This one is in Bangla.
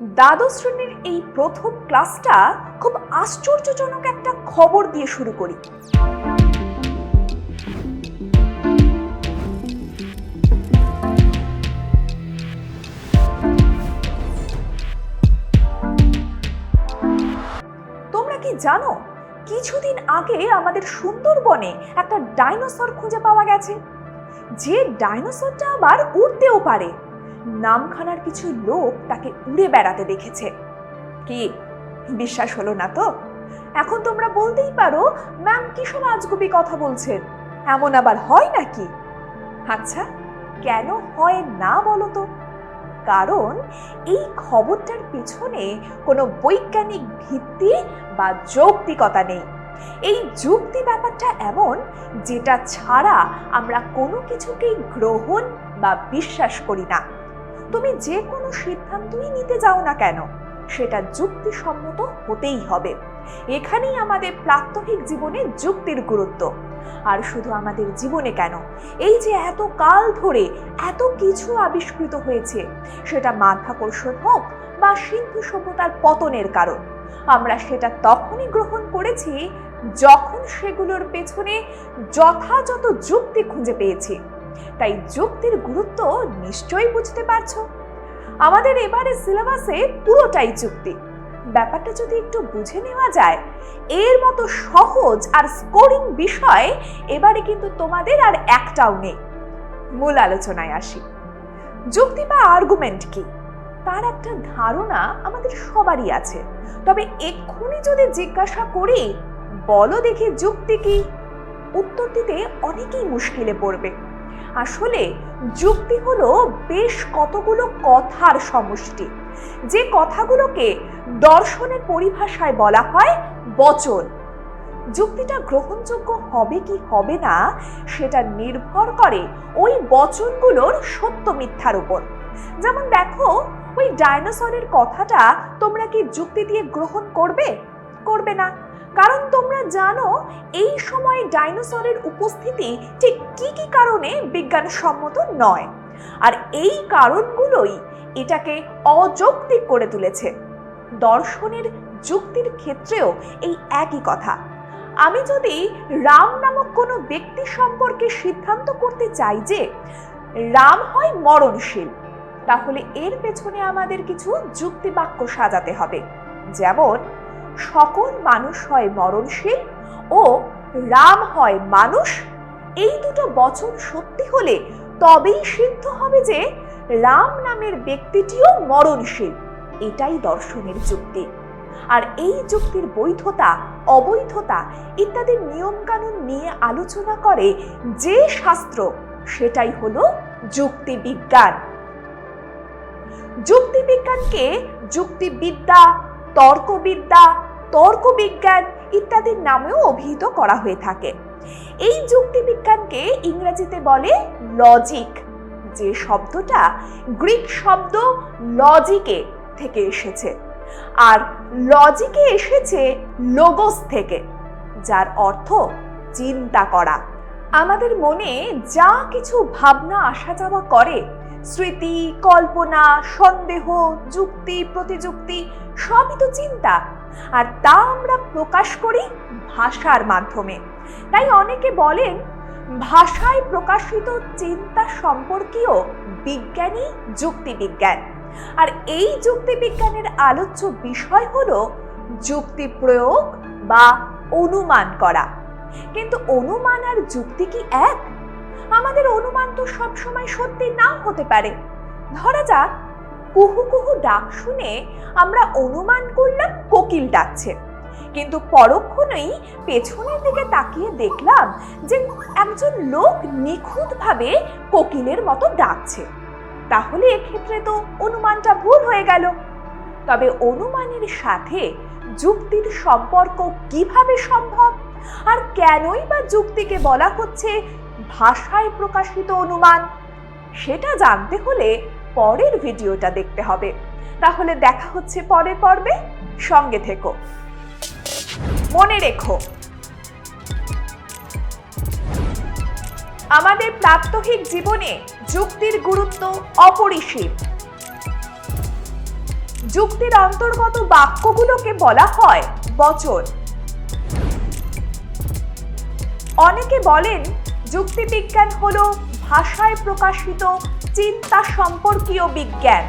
দ্বাদশ শ্রেণির এই প্রথম ক্লাসটা খুব আশ্চর্যজনক একটা খবর দিয়ে শুরু করি। তোমরা কি জানো, কিছুদিন আগে আমাদের সুন্দরবনে একটা ডাইনোসর খুঁজে পাওয়া গেছে? যে ডাইনোসরটা আবার উড়তেও পারে। নামখানার কিছু লোক তাকে উড়ে বেড়াতে দেখেছে। কি? বিশ্বাস হলো না তো? এখন তোমরা বলতেই পারো, ম্যাম কি সব আজগুবি কথা বলছেন? এমন আবার হয় নাকি? আচ্ছা কেন হয় না বলো তো? কারণ এই খবরটার পেছনে কোনো বৈজ্ঞানিক ভিত্তি বা যৌক্তিকতা নেই। এই যুক্তি ব্যাপারটা এমন যেটা ছাড়া আমরা কোনো কিছুকেই গ্রহণ বা বিশ্বাস করি না। তুমি যে কোনো সিদ্ধান্তই নিতে যাও না কেন, সেটা যুক্তিসম্মত হতেই হবে। এখানেই আমাদের প্রাত্যহিক জীবনে যুক্তির গুরুত্ব। আর শুধু আমাদের জীবনে কেন? এই যে এত কাল ধরে এত কিছু আবিষ্কৃত হয়েছে, সেটা মাধ্যাকর্ষণ হোক বা সিন্ধু সভ্যতার পতনের কারণ। আমরা সেটা তখনই গ্রহণ করেছি যখন সেগুলোর পেছনে যথাযথ যুক্তি খুঁজে পেয়েছি। তাই যুক্তির গুরুত্ব নিশ্চয়ই বুঝতে পারছ। আমাদের এবারে সিলেবাসে পুরোটাই যুক্তি। ব্যাপারটা যদি একটু বুঝে নেওয়া যায়, এর মতো সহজ আর স্কোরিং বিষয় এবারে কিন্তু তোমাদের আর একটাও নেই। মূল আলোচনায় আসি। যুক্তি বা আর্গুমেন্ট কি? তার একটা ধারণা আমাদের সবারই আছে। তবে এক্ষুনি যদি জিজ্ঞাসা করি, বলো দেখি যুক্তি কি? উত্তর দিতে অনেকেই মুশকিলে পড়বে। আসলে যুক্তি হলো বেশ কতগুলো কথার সমষ্টি। যে কথাগুলোকে দর্শনের পরিভাষায় বলা হয় বচন। যুক্তিটা গ্রহণযোগ্য হবে কি হবে না, সেটা নির্ভর করে ওই বচনগুলোর সত্য মিথ্যার উপর। যেমন দেখো ওই ডাইনোসরের কথাটা তোমরা কি যুক্তি দিয়ে গ্রহণ করবে? করবে না। কারণ তোমরা জানো, এই সময় ডাইনোসরের উপস্থিতি ঠিক কি কি কারণে বিজ্ঞানসম্মত নয়। আর এই কারণগুলোই এটাকে অযৌক্তিক করে তুলেছে। দর্শনের যুক্তির ক্ষেত্রেও এই একই কথা। আমি যদি রাম নামক কোনো ব্যক্তি সম্পর্কে সিদ্ধান্ত করতে চাই যে রাম হয় মরণশীল তাহলে এর পেছনে আমাদের কিছু যুক্তি বাক্য সাজাতে হবে। যেমন, সকল মানুষ হয় মরণশীল ও রাম হয় মানুষ। এই দুটো বচন সত্যি হলে তবেই সিদ্ধ হবে যে রাম নামের ব্যক্তিটিও মরণশীল। এটাই দর্শনের যুক্তি। আর এই যুক্তির বৈধতা, অবৈধতা ইত্যাদি নিয়মকানুন নিয়ে আলোচনা করে যে শাস্ত্র, সেটাই হলো যুক্তিবিজ্ঞান। যুক্তিবিজ্ঞানকে যুক্তিবিদ্যা, তর্কবিদ্যা, তর্কবিজ্ঞান ইত্যাদির নামেও অভিহিত করা হয়ে থাকে। এই যুক্তিবিজ্ঞানকে ইংরেজিতে বলে লজিক যে শব্দটা গ্রিক শব্দ লজিকে থেকে এসেছে। আর লজিকে এসেছে লোগোস থেকে, যার অর্থ চিন্তা করা। আমাদের মনে যা কিছু ভাবনা আসা যাওয়া করে স্মৃতি, কল্পনা, সন্দেহ, যুক্তি, প্রতিযুক্তি, সবই তো চিন্তা। আর তা আমরা প্রকাশ করি ভাষার মাধ্যমে। তাই অনেকে বলেন, ভাষায় প্রকাশিত চিন্তা সম্পর্কীয় বিজ্ঞানী যুক্তিবিজ্ঞান। আর এই যুক্তিবিজ্ঞানের আলোচ্য বিষয় হল যুক্তি প্রয়োগ বা অনুমান করা। কিন্তু অনুমান আর যুক্তি কি এক? আমাদের অনুমান তো সবসময় সত্যি নাও হতে পারে। ধরা যাক, কুহু কুহু ডাক শুনে আমরা অনুমান করলাম কোকিল ডাকছে। কিন্তু পরক্ষণেই পেছনের দিকে তাকিয়ে দেখলাম যে একজন লোক নিখুঁতভাবে কোকিলের মতো ডাকছে। তাহলে এক্ষেত্রে তো অনুমানটা ভুল হয়ে গেল। তবে অনুমানের সাথে যুক্তির সম্পর্ক কীভাবে সম্ভব? আর কেনই বা যুক্তিকে বলা হচ্ছে ভাষায় প্রকাশিত অনুমান, সেটা জানতে হলে পরের ভিডিওটা দেখতে হবে। তাহলে দেখা হচ্ছে পরের পর্বে। সঙ্গে থেকো। মনে রেখো। আমাদের প্রাত্যহিক জীবনে যুক্তির গুরুত্ব অপরিসীম। যুক্তির অন্তর্গত বাক্যগুলোকে বলা হয় বচন। অনেকে বলেন যুক্তিবিজ্ঞান হল ভাষায় প্রকাশিত চিন্তা সম্পর্কীয় বিজ্ঞান।